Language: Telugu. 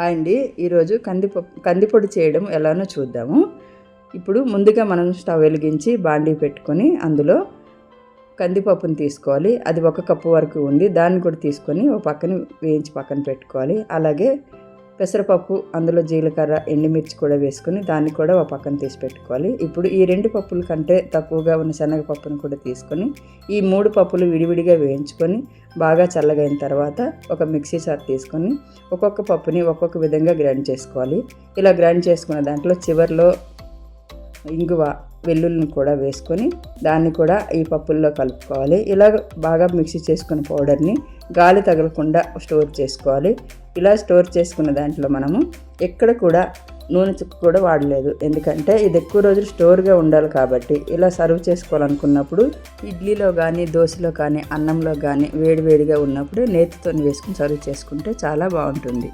హాయ్ అండి. ఈరోజు కందిపప్పు కందిపొడి చేయడం ఎలానో చూద్దాము. ఇప్పుడు ముందుగా మనం స్టవ్ వెలిగించి బాండీ పెట్టుకొని అందులో కందిపప్పును తీసుకోవాలి. అది ఒక కప్పు వరకు ఉంది. దాన్ని కూడా తీసుకొని ఒక పక్కన వేయించి పక్కన పెట్టుకోవాలి. అలాగే పెసరపప్పు అందులో జీలకర్ర ఎండుమిర్చి కూడా వేసుకొని దాన్ని కూడా ఒక పక్కన తీసి పెట్టుకోవాలి. ఇప్పుడు ఈ రెండు పప్పుల కంటే తక్కువగా ఉన్న శనగపప్పును కూడా తీసుకొని ఈ మూడు పప్పులు విడివిడిగా వేయించుకొని బాగా చల్లగైన తర్వాత ఒక మిక్సీ జార్ తీసుకొని ఒక్కొక్క పప్పుని ఒక్కొక్క విధంగా గ్రైండ్ చేసుకోవాలి. ఇలా గ్రైండ్ చేసుకున్న దాంట్లో చివర్లో ఇంగువ వెల్లుల్లిని కూడా వేసుకొని దాన్ని కూడా ఈ పప్పుల్లో కలుపుకోవాలి. ఇలా బాగా మిక్సీ చేసుకున్న పౌడర్ని గాలి తగలకుండా స్టోర్ చేసుకోవాలి. ఇలా స్టోర్ చేసుకున్న దాంట్లో మనము ఎక్కడ కూడా నూనె చుక్క కూడా వాడలేదు. ఎందుకంటే ఇది ఎక్కువ రోజులు స్టోర్గా ఉండాలి కాబట్టి ఇలా సర్వ్ చేసుకోవాలనుకున్నప్పుడు ఇడ్లీలో కానీ దోశలో కానీ అన్నంలో కానీ వేడివేడిగా ఉన్నప్పుడు నేతితో వేసుకుని సర్వ్ చేసుకుంటే చాలా బాగుంటుంది.